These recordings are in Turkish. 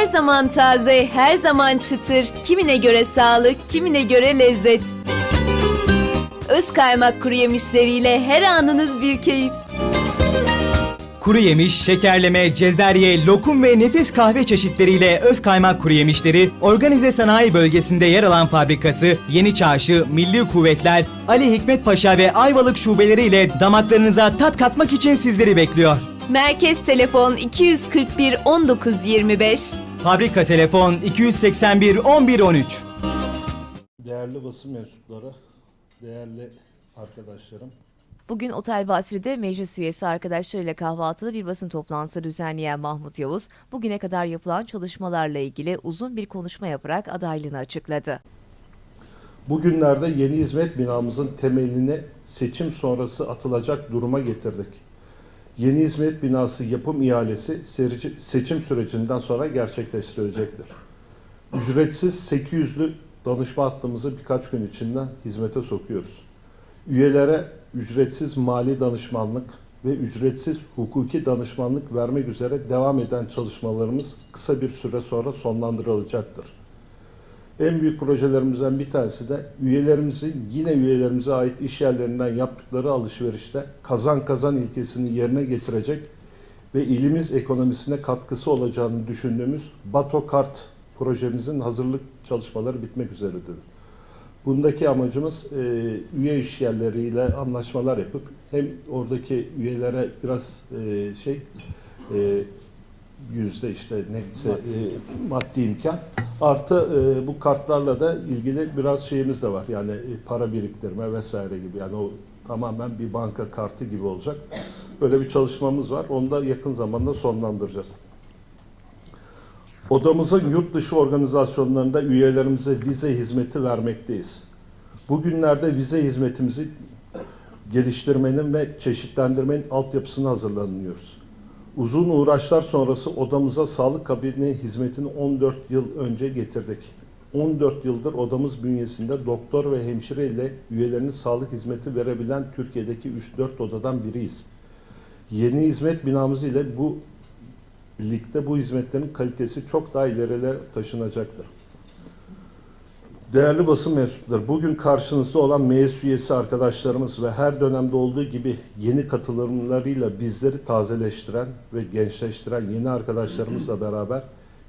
Her zaman taze, her zaman çıtır. Kimine göre sağlık, kimine göre lezzet. Öz kaymak kuru yemişleriyle her anınız bir keyif. Kuru yemiş, şekerleme, cezerye, lokum ve nefis kahve çeşitleriyle öz kaymak kuru yemişleri organize sanayi bölgesinde yer alan fabrikası Yeni Çarşı, Milli Kuvvetler, Ali Hikmet Paşa ve Ayvalık şubeleriyle damaklarınıza tat katmak için sizleri bekliyor. Merkez telefon 241 19 25. Fabrika telefon 281 11 13. Değerli basın mensupları, değerli arkadaşlarım. Bugün Otel Basri'de meclis üyesi arkadaşlarıyla kahvaltılı bir basın toplantısı düzenleyen Mahmut Yavuz, bugüne kadar yapılan çalışmalarla ilgili uzun bir konuşma yaparak adaylığını açıkladı. Bugünlerde yeni hizmet binamızın temelini seçim sonrası atılacak duruma getirdik. Yeni hizmet binası yapım ihalesi seçim sürecinden sonra gerçekleştirilecektir. Ücretsiz 800'lü danışma hattımızı birkaç gün içinde hizmete sokuyoruz. Üyelere ücretsiz mali danışmanlık ve ücretsiz hukuki danışmanlık vermek üzere devam eden çalışmalarımız kısa bir süre sonra sonlandırılacaktır. En büyük projelerimizden bir tanesi de üyelerimizin yine üyelerimize ait iş yerlerinden yaptıkları alışverişte kazan kazan ilkesini yerine getirecek ve ilimiz ekonomisine katkısı olacağını düşündüğümüz Bato Kart projemizin hazırlık çalışmaları bitmek üzeredir. Bundaki amacımız e, üye iş yerleriyle anlaşmalar yapıp hem oradaki üyelere biraz e, şey e, yüzde işte neyse e, maddi imkan artı e, bu kartlarla da ilgili biraz şeyimiz de var yani e, para biriktirme vesaire gibi yani o tamamen bir banka kartı gibi olacak böyle bir çalışmamız var onu da yakın zamanda sonlandıracağız. Odamızın yurt dışı organizasyonlarında üyelerimize vize hizmeti vermekteyiz. Bugünlerde vize hizmetimizi geliştirmenin ve çeşitlendirmenin altyapısını hazırlanıyoruz. Uzun uğraşlar sonrası odamıza sağlık kabini hizmetini 14 yıl önce getirdik. 14 yıldır odamız bünyesinde doktor ve hemşire ile üyelerine sağlık hizmeti verebilen Türkiye'deki 3-4 odadan biriyiz. Yeni hizmet binamız ile bu birlikte bu hizmetlerin kalitesi çok daha ilerilere taşınacaktır. Değerli basın mensupları, bugün karşınızda olan meclis üyesi arkadaşlarımız ve her dönemde olduğu gibi yeni katılımlarıyla bizleri tazeleştiren ve gençleştiren yeni arkadaşlarımızla beraber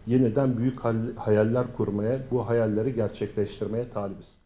yeniden büyük hayaller kurmaya, bu hayalleri gerçekleştirmeye talibiz.